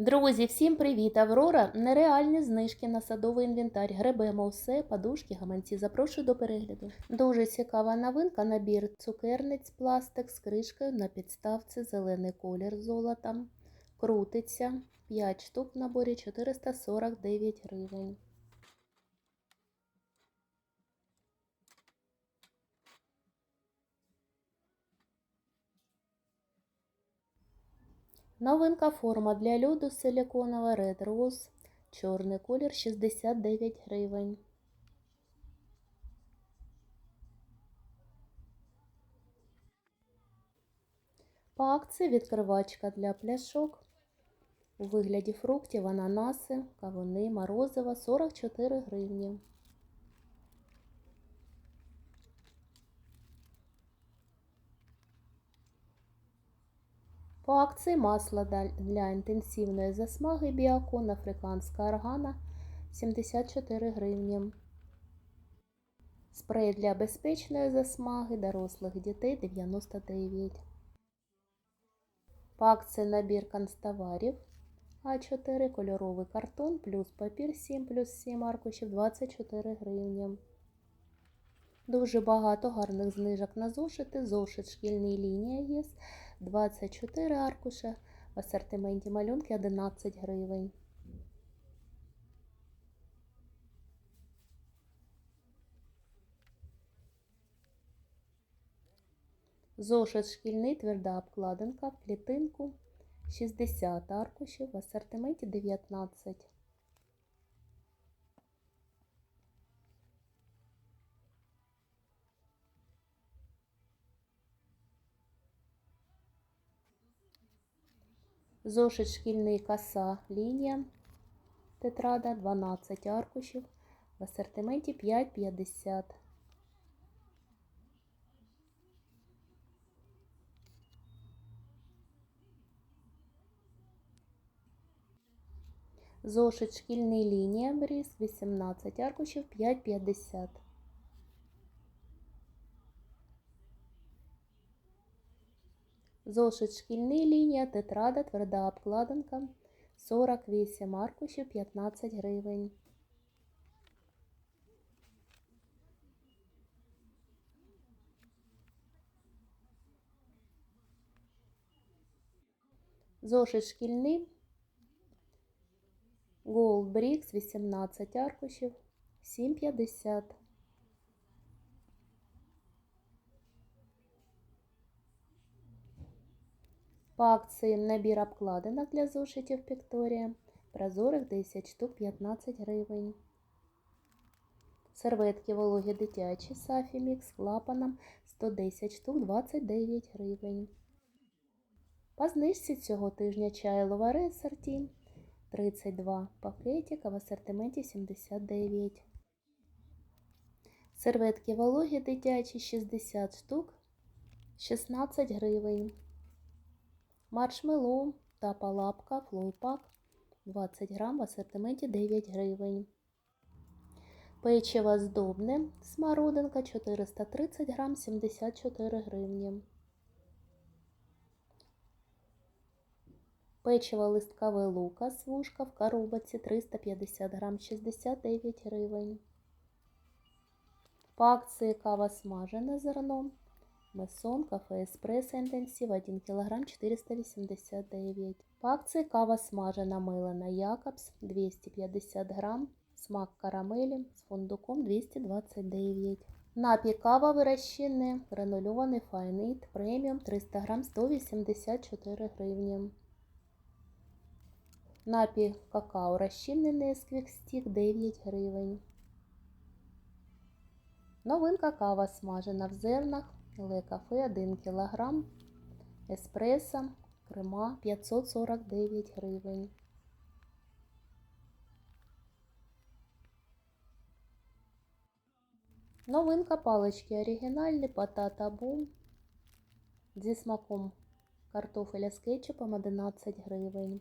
Друзі, всім привіт! Аврора! Нереальні знижки на садовий інвентар. Гребемо все, подушки, гаманці. Запрошую до перегляду. Дуже цікава новинка. Набір цукерниць, пластик з кришкою на підставці, зелений колір з золотом. Крутиться. 5 штук в наборі 449 гривень. Новинка форма для льоду силіконова Red Rose. Чорний колір 69 гривень. По акції відкривачка для пляшок. У вигляді фруктів, ананаси, кавуни, морозиво 44 гривні. Акції масло для інтенсивної засмаги біакон африканська органа 74 гривні. Спрей для безпечної засмаги дорослих дітей 99. По акції набір канцтоварів А4 кольоровий картон плюс папір 7 плюс 7 аркушів 24 гривні. Дуже багато гарних знижок на зошити. Зошит шкільний лінія є. 24 аркуша. В асортименті малюнки 11 гривень. Зошит шкільний тверда обкладинка клітинку 60 аркушів, в асортименті 19. Зошит шкільний коса лінія тетрада 12 аркушів. В асортименті 5,50. Зошит шкільний лінія бріз 18 аркушів 5,50. Зошит шкільний лінія тетрада тверда обкладинка 48 аркушів 15 гривень. Зошит шкільний Gold Bricks 18 аркушів 7,50. По акції набір обкладинок для зошитів Пікторія. Прозорих 10 штук 15 гривень. Серветки вологі дитячі Сафімік з клапаном 110 штук 29 гривень. По знижці цього тижня чай ловари асорті 32 пакетика в асортименті 79. Серветки вологі дитячі 60 штук 16 гривень. Маршмеллоу та палапка флойпак 20 грам в асортименті 9 гривень. Печиво здобне смородинка 430 грам 74 гривні. Печиво листкове лука вушка в коробці 350 грам 69 гривень. По акції кава смажене зерно. Месон, кафе Еспресо інтенсив 1 кг 489. По акції кава смажена милена Якобс 250 грам. Смак карамелі з фундуком 229. Напій кава вирощений, гранульований файнит преміум 300 грам 184 гривні. Напій какао розчинений Nesquik Stick 9 гривень. Новинка кава смажена в зернах. Ле кафе 1 кг. Еспресо крема 549 гривень. Новинка палички оригінальні патата бум зі смаком картофеля з кетчупом 11 гривень.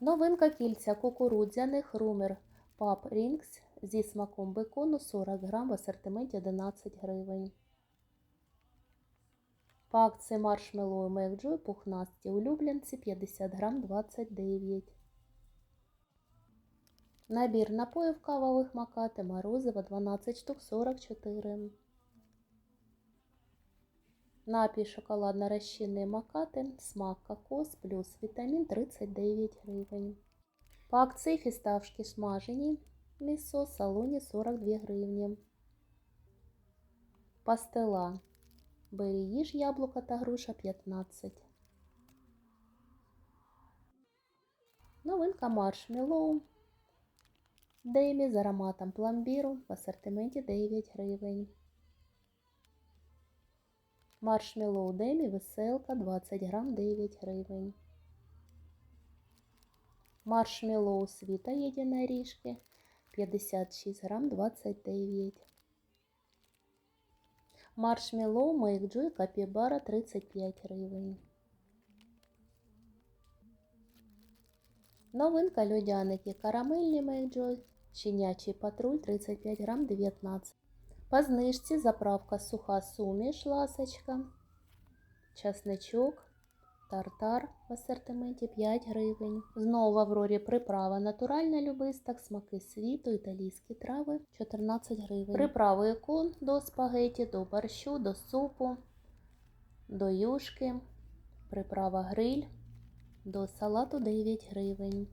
Новинка кільця кукурудзяних румер Pub Rings зі смаком бекону 40 грам в асортименті 11 гривень. По акції маршмеллоу Мекджой пухнасті улюбленці 50 грам 29. Набір напоїв кавових макати морозиво 12 штук 44. Напій шоколадно-розчинний макати, смак кокос плюс вітамін 39 гривень. По акції фісташки смажені, місо салоні 42 гривні. Пастила. Бері їж яблука та груша 15. Новинка маршмеллоу. Демі з ароматом пломбіру в асортименті 9 гривень. Маршмеллоу Демі веселка 20 грам 9 гривень. Маршмеллоу світа єдиної ріжки 56 грам 29. Маршмеллоу Joy Капібара 35 гривень. Новинка льодяники карамельні Make щенячий патруль 35 грам 19. По знижці заправка суха суміш ласочка, часничок, тартар в асортименті 5 гривень. Знову в Аврорі приправа натуральна любисток, смаки світу, італійські трави 14 гривень. Приправи ікон до спагеті, до борщу, до супу, до юшки, приправа гриль, до салату 9 гривень.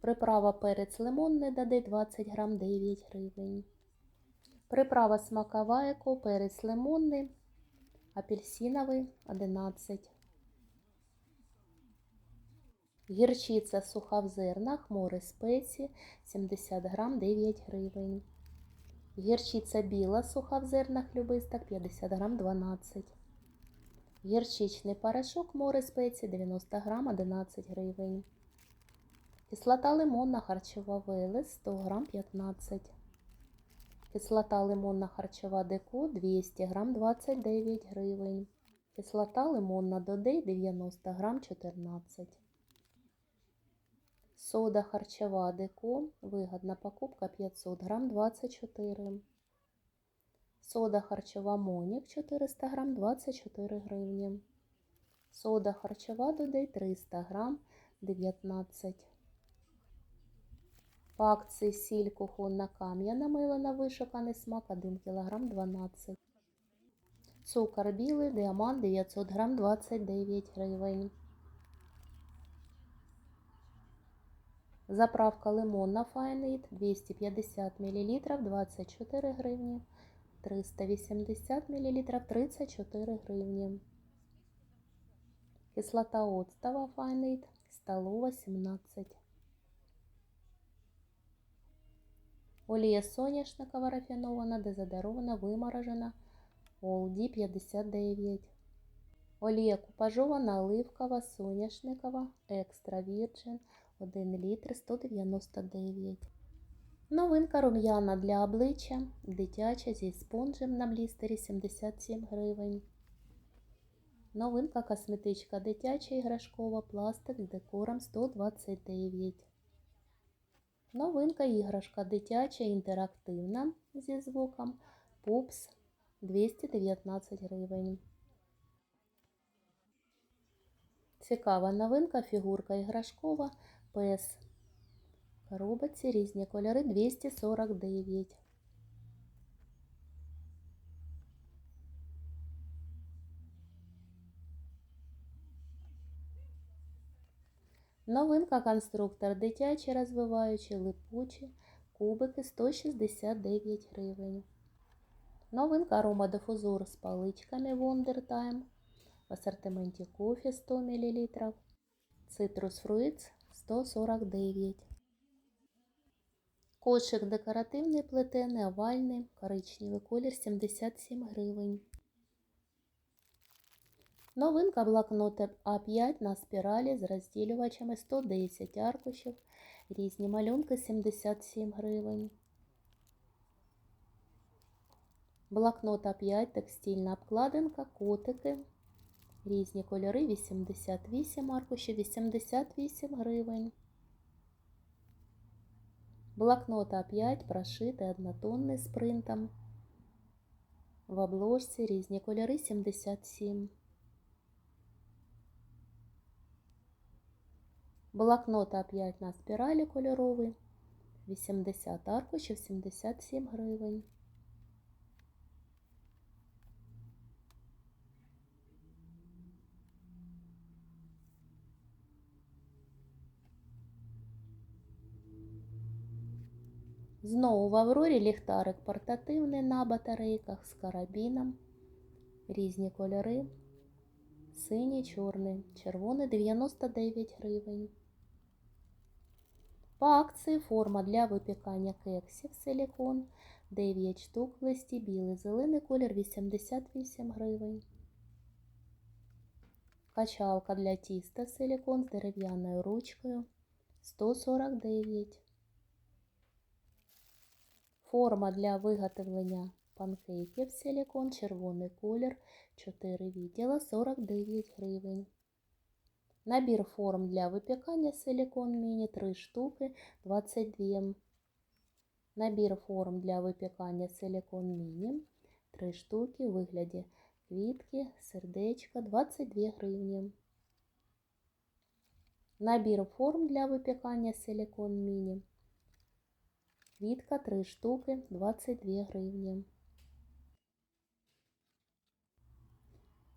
Приправа перець лимонний даде 20 грам 9 гривень. Приправа смакова еко, перець лимонний, апельсиновий 11. Гірчиця суха в зернах, море спеції 70 грам 9 гривень. Гірчиця біла суха в зернах любисток 50 грам 12. Гірчичний порошок море спеції 90 грам 11 гривень. Кислота лимонна харчова Велес 100 грам 15. Кислота лимонна харчова Деко 200 грам 29 гривень. Кислота лимонна Додей 90 грам 14. Сода харчова Деко. Вигодна покупка 500 грам 24. Сода харчова Монік 400 грам 24 гривні. Сода харчова Додей 300 грам 19. По акції сіль кухонна кам'яна милена вишуканий смак 1 кг 12. Цукор білий діамант 900 грам 29 гривень. Заправка лимонна Файнейт 250 мл 24 гривні. 380 мл 34 гривні. Кислота оцтова Файнейт столова 17 Олія соняшникова рафінована, дезодорована, виморожена. Олді 59. Олія купажована, оливкова, соняшникова, екстра вірджин 1 літр 199. Новинка рум'яна для обличчя. Дитяча зі спонжем на блістері 77 гривень. Новинка косметичка дитяча іграшкова, пластик з декором 129. Новинка іграшка дитяча інтерактивна зі звуком Пупс 219 гривень. Цікава новинка фігурка іграшкова пес. Коробиці різні кольори 249. Новинка конструктор дитячі розвиваючі липучі кубики 169 гривень. Новинка аромадифузор з паличками Wonder Time в асортименті кофе 100 мл. Citrus Fruits 149. Кошик декоративний плетений, овальний, коричневий колір 77 гривень. Новинка блокноти А5 на спіралі з розділювачами 110 аркушів. Різні малюнки 77 гривень. Блокнот А5, текстильна обкладинка, котики. Різні кольори 88 аркушів, 88 гривень. Блокнот А5 прошитий однотонний з принтом. В обложці різні кольори 77. Блокнот А5 на спіралі кольоровий. 80 аркушів, 77 гривень. Знову в Аврорі ліхтарик портативний на батарейках з карабіном. Різні кольори. Синій, чорний, червоний 99 гривень. По акції форма для випікання кексів силікон 9 штук в листі білий, зелений колір 88 гривень. Качалка для тіста силікон з дерев'яною ручкою 149. Форма для виготовлення панкейків силікон, червоний колір, 4 відділа, 49 гривень. Набір форм для випікання силікон міні 3 штуки, 22. Набір форм для випікання силікон міні 3 штуки у вигляді квітки, сердечка, 22 гривні. Набір форм для випікання силікон міні Квітка 3 штуки 22 гривні.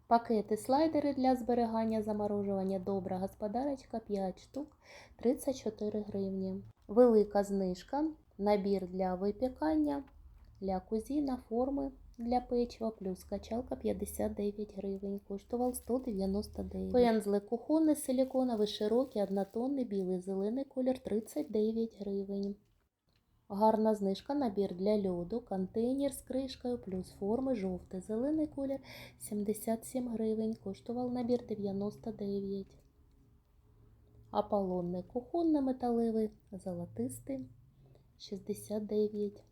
Пакети слайдери для зберігання заморожування добра господарочка 5 штук 34 гривні. Велика знижка. Набір для випікання для кузіна форми для печива плюс качалка 59 гривень. Коштував 199 Пензлик кухонний силіконовий широкий однотонний білий зелений колір 39 гривень. Гарна знижка набір для льоду, контейнер з кришкою плюс форми жовтий, зелений колір 77 гривень, коштував набір 99. Аполлонний кухонний металевий, золотистий 69.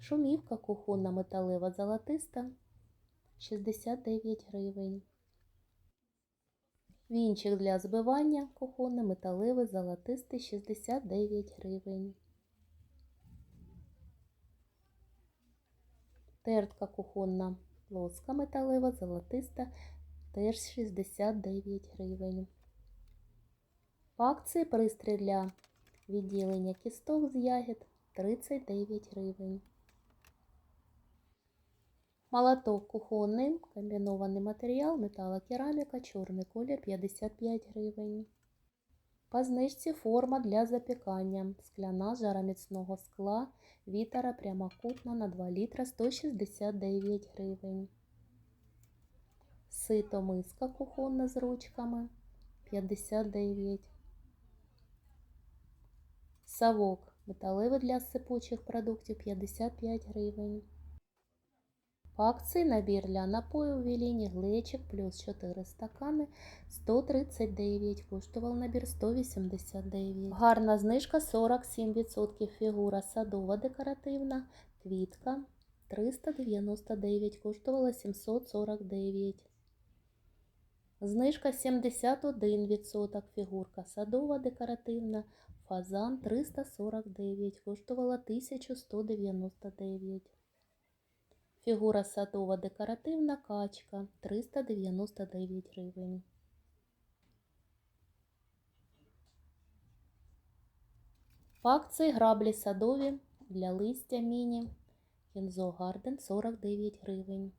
Шумівка кухонна металева золотиста 69 гривень. Вінчик для збивання кухонний, металевий, золотистий 69 гривень. Тертка кухонна плоска металева, золотиста теж 69 гривень. Акції пристрій для відділення кісток з ягід 39 гривень. Молоток кухонний, комбінований матеріал, металокераміка, чорний колір 55 гривень. По знижці форма для запікання. Скляна жароміцного скла, вітера прямокутна на 2 літра 169 гривень. Сито миска кухонна з ручками 59. Савок металевий для сипучих продуктів 55 гривень. Акції набір для напою в Віліні глечик плюс 4 стакани 139, коштував набір 189. Гарна знижка 47%. Фігура садова декоративна, квітка 399, коштувала 749. Знижка 71%. Фігурка садова декоративна, фазан 349, коштувала 1199. Фігура садова декоративна качка 399 гривень. В акції граблі садові для листя міні. Кінзо Гарден 49 гривень.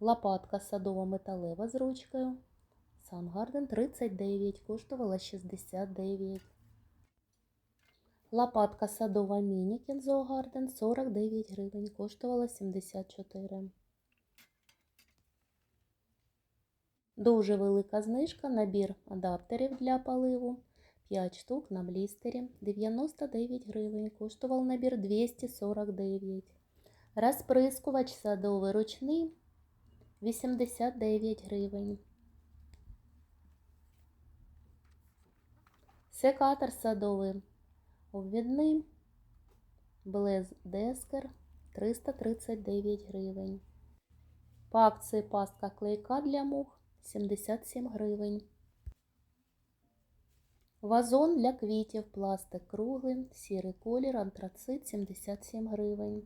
Лопатка садова металева з ручкою. Сан Гарден 39, коштувала 69. Лопатка садова міні Кензо Гарден 49 гривень, коштувала 74. Дуже велика знижка, набір адаптерів для поливу. 5 штук на блістері 99 гривень, коштував набір 249. Розприскувач садовий ручний 89 гривень. Секатор садовий Обвідний Блез Дескер 339 гривень. По акції пастка клейка для мух 77 гривень. Вазон для квітів, пластик круглий, сірий колір, антрацит 77 гривень.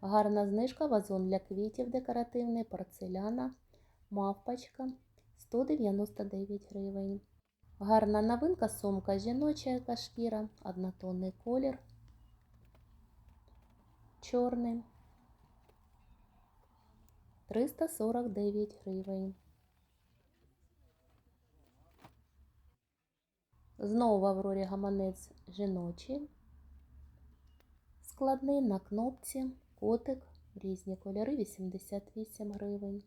Гарна знижка вазон для квітів декоративний, порцеляна, мавпочка 199 гривень. Гарна новинка сумка жіноча яка шкіра, однотонний колір, чорний 349 гривень. Знову в Аврорі гаманець жіночий. Складний на кнопці, котик, різні кольори, 88 гривень.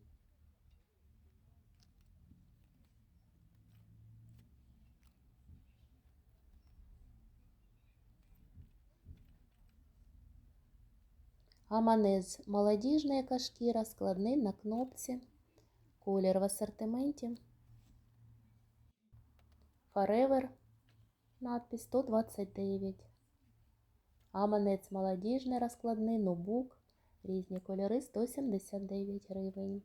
Гаманець молодіжна яка шкіра, складний на кнопці, колір в асортименті. Forever, надпись 129. Гаманець молодіжний розкладний, ноутбук, різні кольори 179 гривень.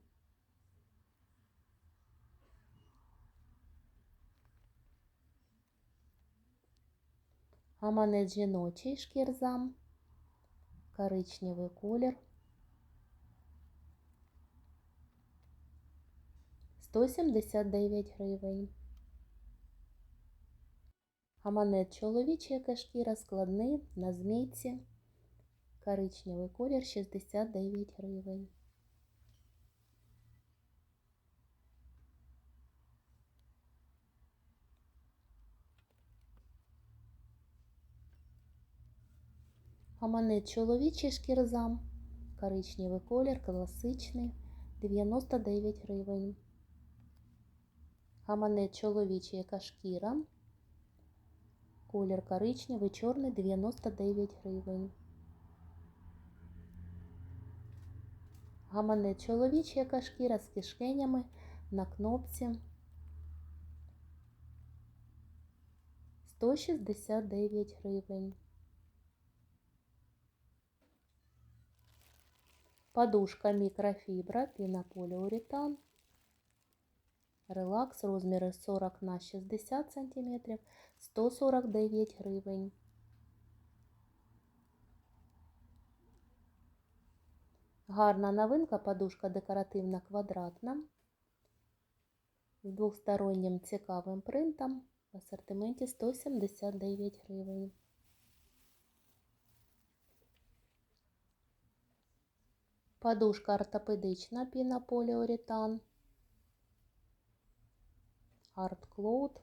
Гаманець жіночий шкірзам, коричневий колір. 179 гривень. Гаманет чоловічий, яка шкіра складний на змійці. Коричневий колір 69 гривень. Гаманець чоловічий шкірзам. Коричневий колір, класичний 99 гривень. Гаманець чоловічий, яка шкіра. Колір коричневий, чорний 99 гривень. Гаманець чоловічий, яка шкіра з кишенями на кнопці 169 гривень. Подушка мікрофібра, пінополіуретан. Релакс розміри 40 на 60 см, 149 гривень. Гарна новинка, подушка декоративна квадратна. З двостороннім цікавим принтом в асортименті 179 гривень. Подушка ортопедична пінополіуретан. Art Cloud.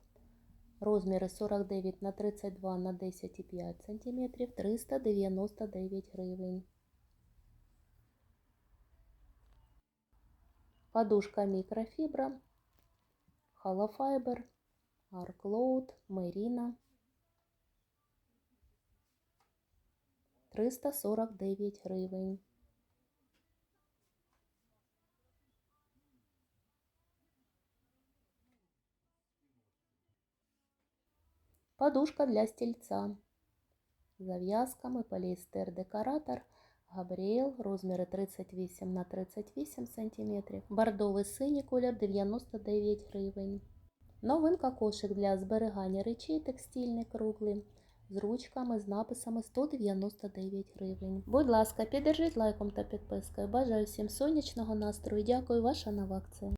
Розміри 49 на 32 на 10,5 см 399 гривень. Подушка мікрофібра. Холофайбер. Cloud. Меріна. 349 гривень. Подушка для стільця. Зав'язками, поліестер декоратор, Габріел, розміри 38 на 38 см. Бордовий синій колір 99 гривень. Новинка кошик для зберігання речей текстильний круглий. З ручками, з написами 199 гривень. Будь ласка, піддержіть лайком та підпискою. Бажаю всім сонячного настрою. Дякую, ваша нова акція.